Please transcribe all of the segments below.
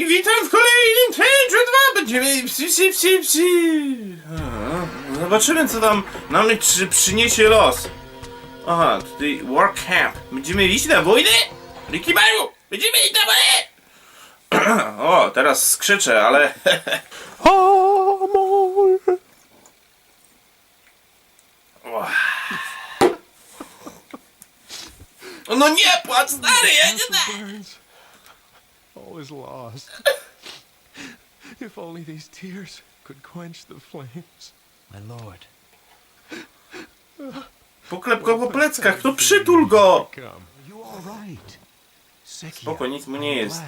I witam w kolejnym Trainju 2! Będziemy psi, psi, psi, psi. A, Zobaczymy co tam nam przy, przyniesie los. Aha, tutaj War Camp. Będziemy iść na wojnę? Ricky Maru! Będziemy iść na wojnę! O, teraz skrzyczę, ale... No nie płacz, stary, ja nie. All is lost. if only these tears could quench the flames. My lord, Poklep go po pleckach, to przytul go! Come. you all right? Sekia, Spoko, nic mu nie jest.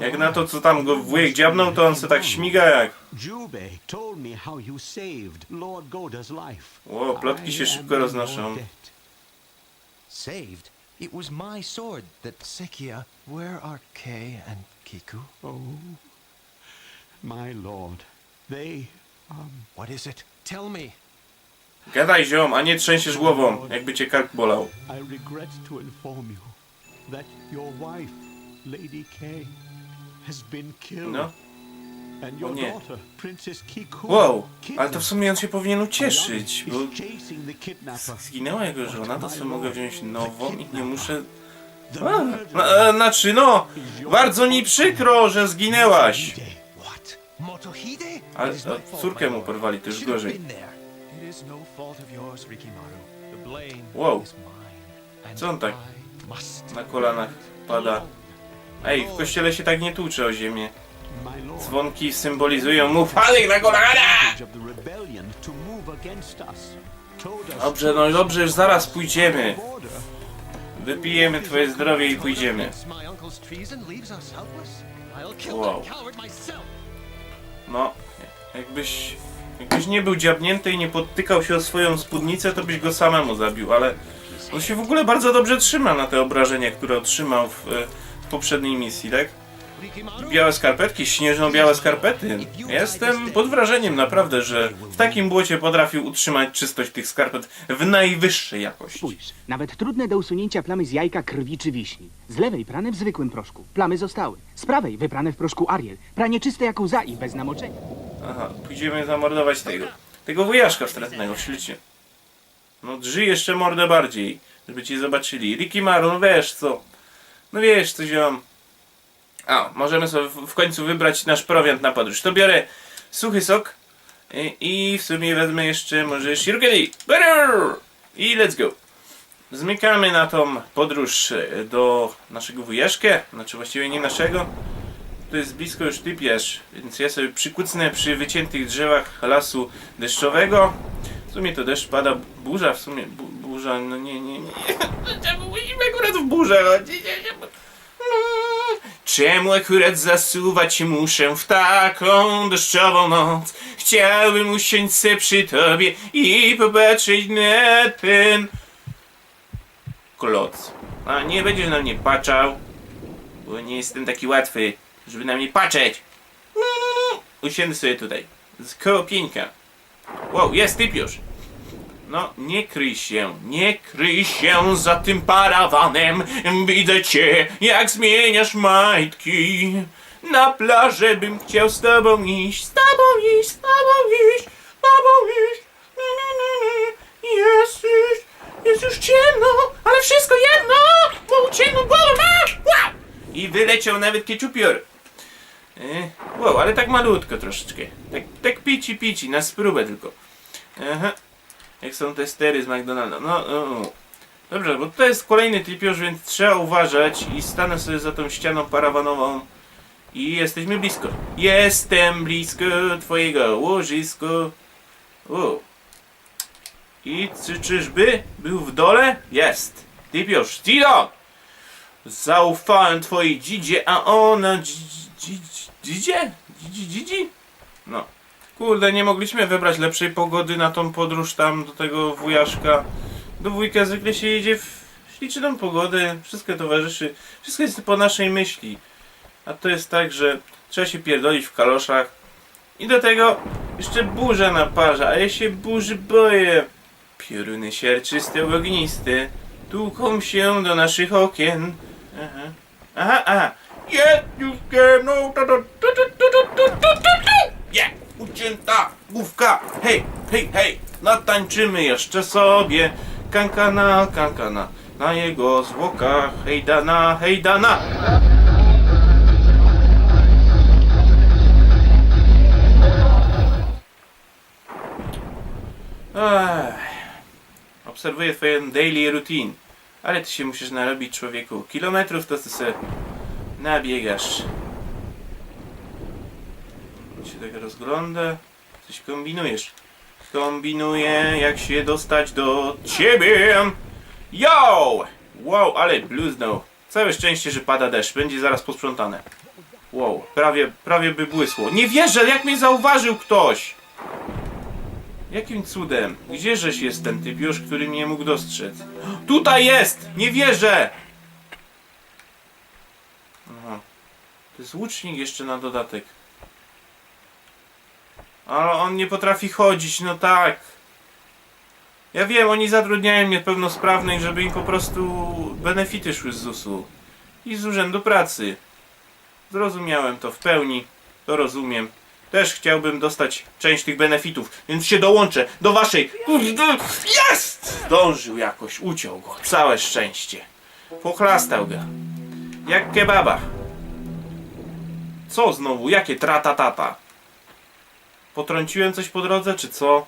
Jak na to, co tam go wujek dziabnął, to on se tak śmiga jak... Jube told me how you saved Lord Goda's life. Ło, plotki się szybko in roznoszą. Saved? It was my sword that Sekia. Where are Kay and Kiku? Oh, my lord, they um, What is it? Tell me. Gadaj ziom, a nie trzęsiesz głową, jakby cię kark bolał. I regret to inform you that your wife, Lady Kay, has been killed. No. And your nie. daughter, Princess Kiku, Wow, ale to w sumie on się powinien ucieszyć, bo is chasing the kidnapper. zginęła jego żona, to sobie mogę wziąć nową i nie muszę... znaczy no, bardzo mi przykro, że zginęłaś. Ale a, córkę mu porwali, to już gorzej. no Wow. Co on tak na kolanach pada? Ej, w kościele się tak nie tłucze o ziemię. Dzwonki symbolizują mu padek na us Dobrze, no dobrze, już zaraz pójdziemy. Wypijemy twoje zdrowie i pójdziemy. Wow. No, jakbyś, jakbyś nie był dziabnięty i nie podtykał się o swoją spódnicę, to byś go samemu zabił, ale on się w ogóle bardzo dobrze trzyma na te obrażenia, które otrzymał w, w poprzedniej misji, tak? Białe skarpetki, śnieżno-białe skarpety. Jestem pod wrażeniem naprawdę, że w takim błocie potrafił utrzymać czystość tych skarpet w najwyższej jakości. Spójrz, nawet trudne do usunięcia plamy z jajka krwi czy wiśni. Z lewej prane w zwykłym proszku. Plamy zostały. Z prawej wyprane w proszku Ariel. Pranie czyste jak łza i bez namoczenia. Aha, pójdziemy zamordować tego. Tego wujaszka wstrętnego, ślicznie. No drży jeszcze mordę bardziej, żeby cię zobaczyli. Ricky Maru, no wiesz co. No wiesz co ziom. A, możemy sobie w końcu wybrać nasz prowiant na podróż. To biorę suchy sok i, i w sumie wezmę jeszcze może shirkeli. I let's go. Zmykamy na tą podróż e, do naszego wujaszkę, znaczy właściwie nie naszego, to jest blisko już typiarz, więc ja sobie przykucnę przy wyciętych drzewach lasu deszczowego. W sumie to deszcz pada, burza w sumie, bu, burza, no nie, nie, nie. Czemu musimy akurat w burzę chodzić? Czemu akurat zasuwać muszę w taką deszczową noc? Chciałbym usiąść se przy tobie i popatrzeć na ten kloc. A nie będziesz na mnie patrzał, bo nie jestem taki łatwy, żeby na mnie patrzeć. Usiądę sobie tutaj, z koło pieńka. Wow, jest typ już. No, nie kryj się, nie kryj się za tym parawanem. Widzę cię, jak zmieniasz majtki. Na plażę bym chciał z tobą iść, z tobą iść, z tobą iść, z tobą iść. Jest już, jest już ciemno, ale wszystko jedno, bo ciemno. Wow! I wyleciał nawet keczupior. E, wow, ale tak malutko troszeczkę. Tak, tak pici pici, na spróbę tylko. Aha. Jak są te stery z McDonalda. No, no, no. Dobrze, bo to jest kolejny typiarz, więc trzeba uważać i stanę sobie za tą ścianą parawanową. I jesteśmy blisko. Jestem blisko twojego łożyska. O. I czy, czyżby był w dole? Jest. Typiarz, Tito! Zaufałem twojej dzidzie, a ona... dzi- dzi- dzi- Dzidzie? Dzidzi, dzidzi? No. Kurde, nie mogliśmy wybrać lepszej pogody na tą podróż tam do tego wujaszka. Do wujka zwykle się jedzie w śliczną pogodę, wszystko towarzyszy, wszystko jest po naszej myśli. A to jest tak, że trzeba się pierdolić w kaloszach. I do tego jeszcze burza naparza, a ja się burzy boję. Pioruny siarczyste, ogniste, tłuką się do naszych okien. Aha, aha, aha. Jest już ciemno, ta, ta, Hej, hej, natańczymy jeszcze sobie. Kankana, kankana, na jego zwłokach. Hejdana, hejdana. Obserwuję twoją daily routine. Ale ty się musisz narobić, człowieku. Kilometrów to ty sobie nabiegasz. Się tak rozgląda. Coś kombinujesz. Kombinuję, jak się dostać do ciebie. Yo! Wow, ale bluznął. Całe szczęście, że pada deszcz. Będzie zaraz posprzątane. Wow, prawie, prawie by błysło. Nie wierzę, jak mnie zauważył ktoś! Jakim cudem? Gdzieżeś jest ten typ już, który mnie mógł dostrzec? Tutaj jest! Nie wierzę! Aha. To jest łucznik jeszcze na dodatek. Ale on nie potrafi chodzić, no tak. Ja wiem, oni zatrudniają niepełnosprawnych, żeby im po prostu benefity szły z ZUS-u. I z Urzędu Pracy. Zrozumiałem to w pełni. To rozumiem. Też chciałbym dostać część tych benefitów, więc się dołączę do waszej. Kurde, Jest! Zdążył jakoś, uciął go. Całe szczęście. Pochlastał go. Jak kebaba. Co znowu? Jakie tratatata? Potrąciłem coś po drodze, czy co?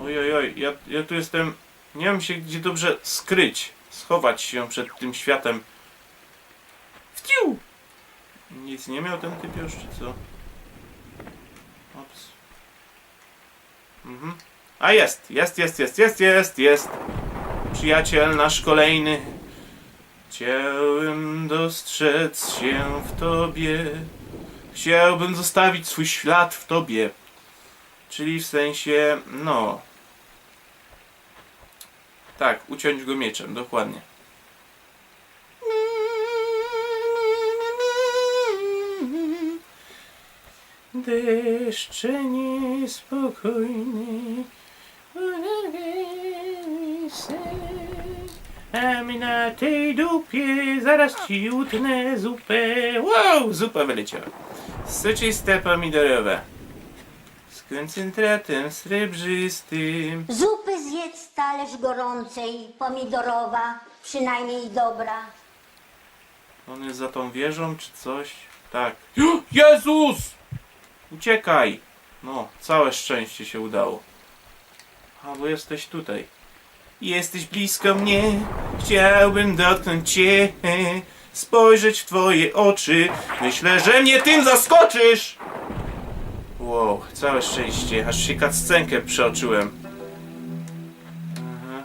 Oj, oj, oj, ja, ja tu jestem... Nie mam się gdzie dobrze skryć. Schować się przed tym światem. Wciu! Nic nie miał ten typ już, czy co? Ops. Mhm. A jest, jest, jest, jest, jest, jest, jest. Przyjaciel nasz kolejny. Chciałem dostrzec się w tobie. Chciałbym zostawić swój ślad w tobie. Czyli w sensie, no. Tak, uciąć go mieczem, dokładnie. Deszcze niespokojny A my na tej dupie zaraz ci utnę zupę Wow, zupa wyleciała Soczyste pomidorowe Z koncentratem srebrzystym Zupy zjedz talerz gorącej, pomidorowa, przynajmniej dobra. On jest za tą wieżą, czy coś? Tak. Jezus! Uciekaj! No, całe szczęście się udało. A, bo jesteś tutaj. Jesteś blisko mnie, chciałbym dotknąć cię, spojrzeć w twoje oczy. Myślę, że mnie tym zaskoczysz! Wow, całe szczęście, aż się kaccenkę przeoczyłem. Aha.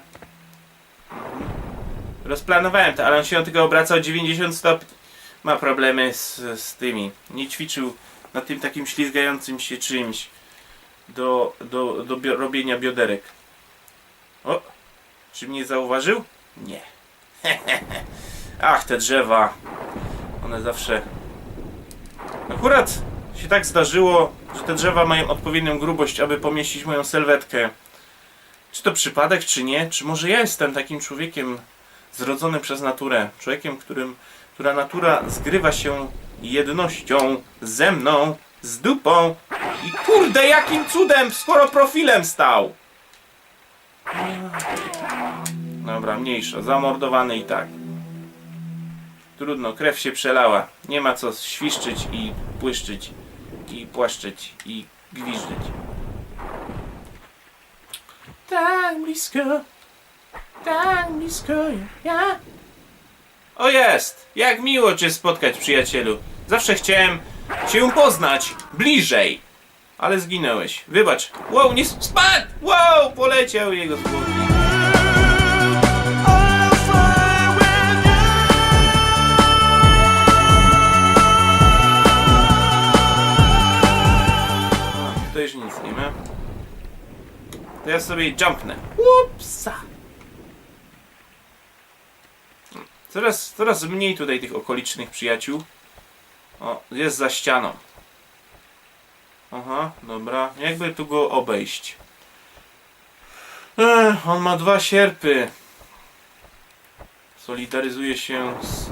Rozplanowałem to, ale on się od tego obraca o 90 stopni. Ma problemy z, z tymi. Nie ćwiczył na tym takim ślizgającym się czymś do, do, do bio, robienia bioderek. O! Czy mnie zauważył? Nie. Ach, te drzewa. One zawsze... Akurat się tak zdarzyło, że te drzewa mają odpowiednią grubość, aby pomieścić moją sylwetkę. Czy to przypadek, czy nie? Czy może ja jestem takim człowiekiem zrodzony przez naturę? Człowiekiem, którym, która natura zgrywa się jednością ze mną, z dupą i kurde, jakim cudem skoro profilem stał! Dobra, mniejsza, zamordowany i tak. Trudno, krew się przelała. Nie ma co świszczyć i błyszczyć i płaszczyć i gwiżdżyć. Tak blisko, tak blisko ja. O jest! Jak miło Cię spotkać, przyjacielu. Zawsze chciałem Cię poznać bliżej. Ale zginąłeś. Wybacz. Wow, nie spadł! Wow, poleciał jego słownik. To już nic nie ma. To ja sobie jumpnę. Upsa. Coraz, coraz mniej tutaj tych okolicznych przyjaciół. O, jest za ścianą. Aha, dobra. Jakby tu go obejść? Ech, on ma dwa sierpy. Solidaryzuje się z,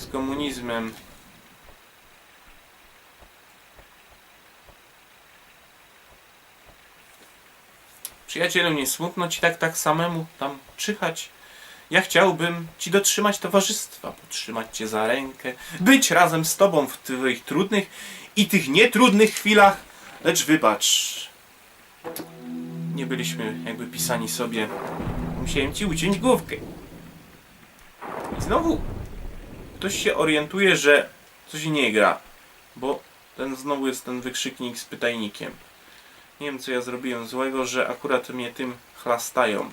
z komunizmem. Przyjacielu, nie smutno ci tak, tak samemu tam czyhać. Ja chciałbym ci dotrzymać towarzystwa, potrzymać cię za rękę, być razem z tobą w twoich trudnych i tych nietrudnych chwilach, lecz wybacz. Nie byliśmy jakby pisani sobie. Musiałem ci uciąć główkę. I znowu ktoś się orientuje, że coś nie gra, bo ten znowu jest ten wykrzyknik z pytajnikiem. Nie wiem co ja zrobiłem złego, że akurat mnie tym chlastają.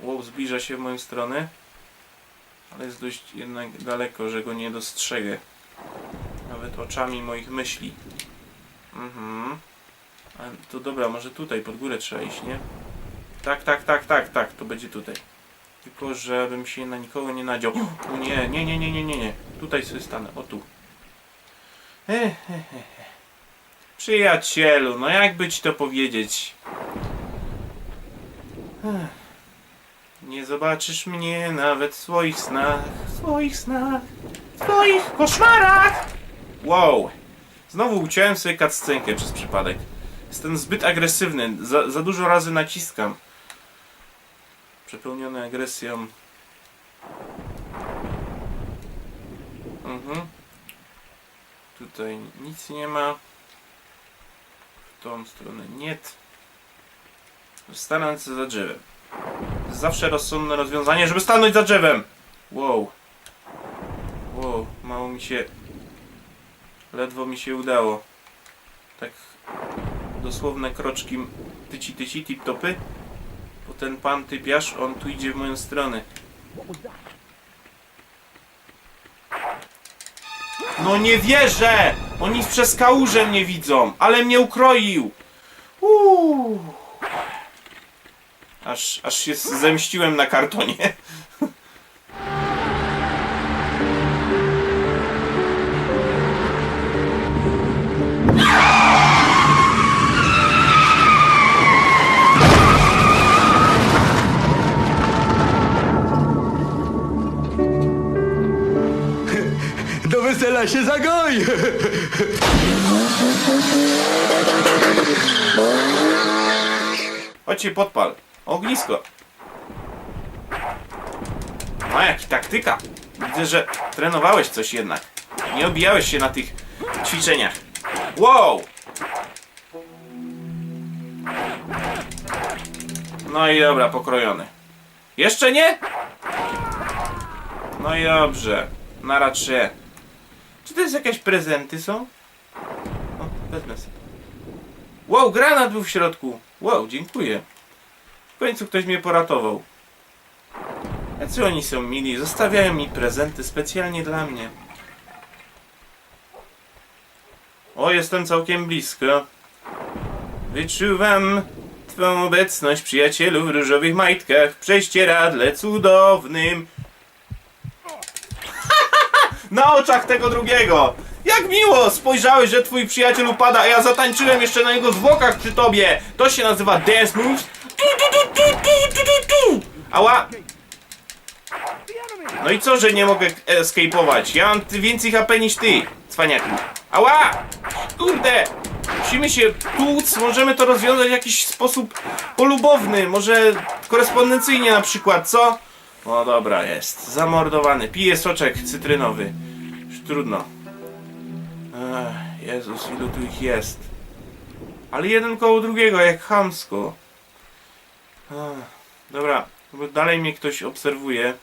Wow, zbliża się w moją stronę, ale jest dość jednak daleko, że go nie dostrzegę. Nawet oczami moich myśli. Mhm. Ale to dobra, może tutaj pod górę trzeba iść, nie? Tak, tak, tak, tak, tak, to będzie tutaj. Tylko żebym się na nikogo nie nadział. O nie, nie, nie, nie, nie, nie, nie. Tutaj sobie stanę, o tu. He. Przyjacielu, no jakby ci to powiedzieć. Nie zobaczysz mnie nawet w swoich snach, w swoich snach, w swoich koszmarach! Wow! Znowu uciąłem sobie cutscenkę przez przypadek. Jestem zbyt agresywny, za, za dużo razy naciskam. Przepełniony agresją. Mhm. Tutaj nic nie ma. Tą stronę nie. Stanąć za drzewem. Zawsze rozsądne rozwiązanie, żeby stanąć za drzewem! Wow. Wow, mało mi się... Ledwo mi się udało. Tak dosłowne kroczki tyci tyci tip topy. Bo ten pan typiarz, on tu idzie w moją stronę. No nie wierzę! Oni przez kałużę mnie widzą, ale mnie ukroił! Uuu. Aż, aż się zemściłem na kartonie. Wesela się zagoi! Chodź się podpal. Ognisko. A jaki taktyka. Widzę, że trenowałeś coś jednak. Nie obijałeś się na tych ćwiczeniach. Wow! No i dobra, pokrojony. Jeszcze nie? No i dobrze. Na razie. Czy to jest jakieś prezenty są? O, wezmę sobie. Wow, granat był w środku. Wow, dziękuję. W końcu ktoś mnie poratował. Jacy oni są mili, zostawiają mi prezenty specjalnie dla mnie. O, jestem całkiem blisko. Wyczuwam Twą obecność, przyjacielu w różowych majtkach, w prześcieradle cudownym. Na oczach tego drugiego! Jak miło! Spojrzałeś, że twój przyjaciel upada, a ja zatańczyłem jeszcze na jego zwłokach przy tobie! To się nazywa dance moves. Ała! No i co, że nie mogę escape'ować? Ja mam więcej HP niż ty, cwaniaku. Ała! Kurde! Musimy się tłuc, możemy to rozwiązać w jakiś sposób polubowny, może korespondencyjnie na przykład, co? No dobra, jest. Zamordowany. Pije soczek cytrynowy. Już trudno. Ech, Jezus, ilu tu ich jest. Ale jeden koło drugiego, jak chamsko. Ech, dobra, bo dalej mnie ktoś obserwuje.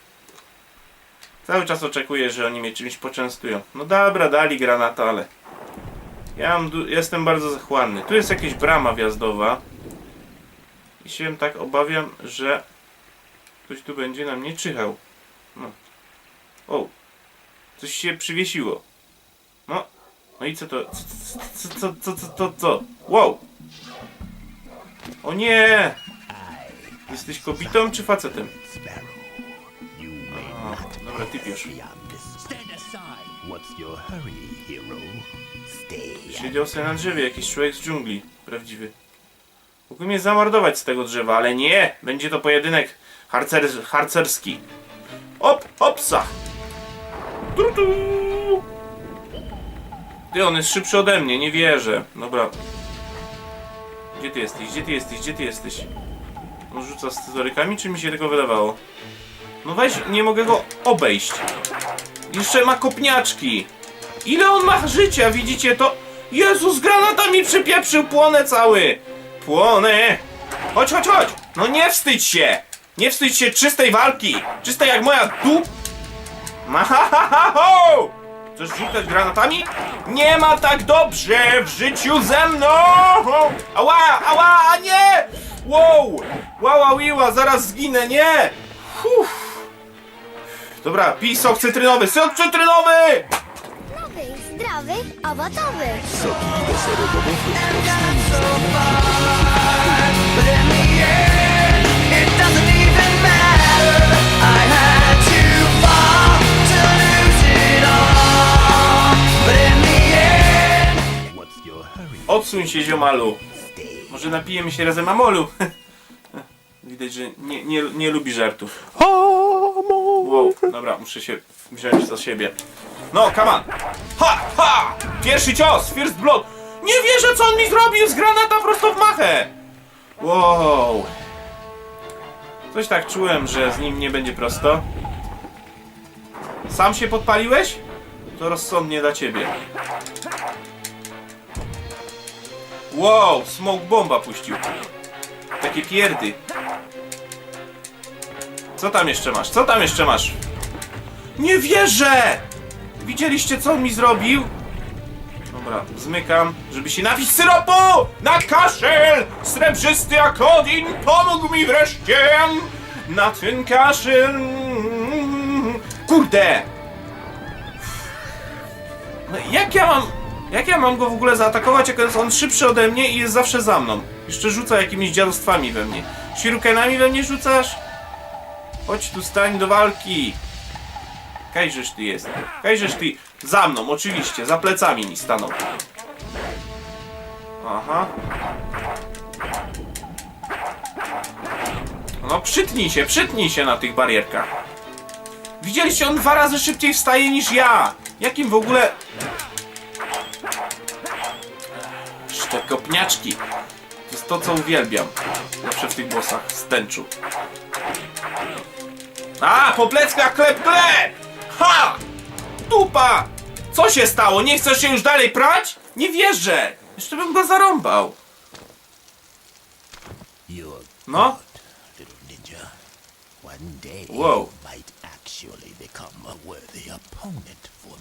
Cały czas oczekuję, że oni mnie czymś poczęstują. No dobra, dali granata, ale... Ja jestem bardzo zachłanny. Tu jest jakaś brama wjazdowa. I się tak obawiam, że ktoś tu będzie na mnie czyhał. No. O! Coś się przywiesiło. No. No i co to? Co, co, co, co, co, co? Wow! O nie! Jesteś kobietą czy facetem? Dobra, ty? Stay. Siedział sobie na drzewie, jakiś człowiek z dżungli. Prawdziwy. Mógł mnie zamordować z tego drzewa, ale nie! Będzie to pojedynek harcer, harcerski. Op, opsa! Tu, tu. Ty, on jest szybszy ode mnie, nie wierzę. Dobra. Gdzie Gdzie ty jesteś? Gdzie ty jesteś? Gdzie ty jesteś? On rzuca scyzorykami, czy mi się tego wydawało? No weź, nie mogę go obejść. Jeszcze ma kopniaczki. Ile on ma życia, widzicie to? Jezus, granatami przypieprzył, płonę cały. Płonę. Chodź, chodź, chodź. No nie wstydź się. Nie wstydź się czystej walki. Czystej jak moja dup. Mahahaho! Chcesz rzucać granatami? Nie ma tak dobrze w życiu ze mną! Ała, ała, a nie! Wow! Łała, wiła, zaraz zginę, nie! Uff. Dobra, pij sok cytrynowy, sok cytrynowy! Nowy, zdrowy, owocowy. Odsuń się, ziomalu. Może napijemy się razem amolu. Widać, że nie, nie, nie lubi żartów. Wow, dobra, muszę się wziąć za siebie. No, come on. Ha, ha! Pierwszy cios, first blood. Nie wierzę, co on mi zrobił z granata prosto w machę. Wow. Coś tak czułem, że z nim nie będzie prosto. Sam się podpaliłeś? To rozsądnie dla ciebie. Wow, smoke bomba puścił. Takie pierdy. Co tam jeszcze masz? Co tam jeszcze masz? Nie wierzę! Widzieliście co on mi zrobił? Dobra, zmykam, żeby się napić syropu! Na kaszel! Srebrzysty akodin pomógł mi wreszcie! Na ten kaszel! Kurde! No jak ja mam... Jak ja mam go w ogóle zaatakować, jak jest on szybszy ode mnie i jest zawsze za mną? Jeszcze rzuca jakimiś dziadostwami we mnie. Shurikenami we mnie rzucasz? Chodź tu, stań do walki! Kajżeż ty jest. Kajżeż ty... Za mną, oczywiście, za plecami mi stanął. Aha. No przytnij się, przytnij się na tych barierkach. Widzieliście, on dwa razy szybciej wstaje niż ja! Jakim w ogóle... Te kopniaczki. To jest to, co uwielbiam. Zawsze w tych bossach z tęczu. A, po pleckach klep, klep! Ha! Dupa! Co się stało? Nie chcesz się już dalej prać? Nie wierzę! Jeszcze bym go zarąbał. No?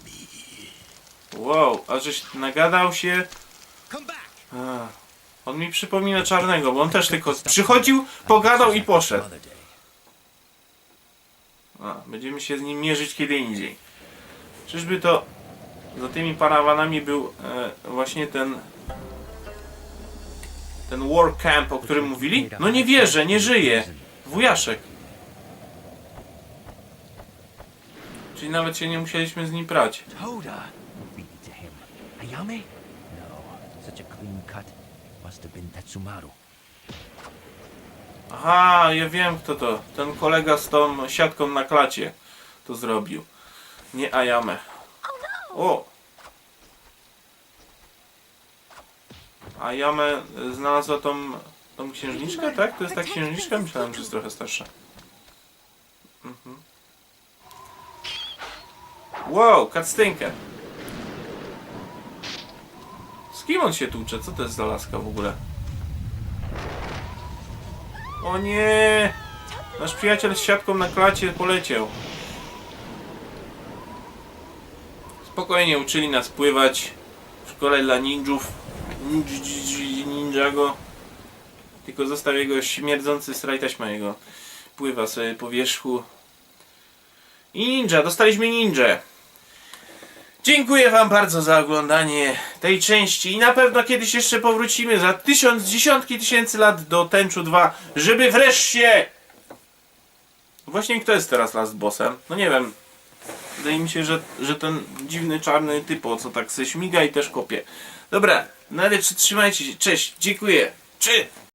me. Wow, a żeś nagadał się... Ach, on mi przypomina czarnego, bo on też tylko przychodził, pogadał i poszedł. A, będziemy się z nim mierzyć kiedy indziej. Czyżby to za tymi parawanami był e, właśnie ten ten war camp, o którym mówili? No nie wierzę, nie żyje. Wujaszek. Czyli nawet się nie musieliśmy z nim prać. Toda! Beat it to him. Ayame? No, such a clean cut. Must have been Tetsumaru. Aha, ja wiem kto to. Ten kolega z tą siatką na klacie to zrobił. Nie Ayame. O! Ayame znalazła tą, tą księżniczkę, tak? To jest ta księżniczka? Myślałem, że jest trochę starsza. Mhm. Wow, kactynkę. Kim on się tłucze? Co to jest za laska w ogóle? O nie! Nasz przyjaciel z siatką na klacie poleciał. Spokojnie uczyli nas pływać w szkole dla ninjów. Ninj- Ninjago. Tylko został jego śmierdzący straj taśma. Pływa sobie po wierzchu. I ninja, dostaliśmy ninja. Dziękuję wam bardzo za oglądanie tej części i na pewno kiedyś jeszcze powrócimy za tysiąc, dziesiątki tysięcy lat do Tęczu 2, żeby wreszcie... Właśnie kto jest teraz last bossem? No nie wiem. Wydaje mi się, że, że ten dziwny czarny typo, co tak se śmiga i też kopie. Dobra, na razie trzymajcie się, cześć, dziękuję. Czy...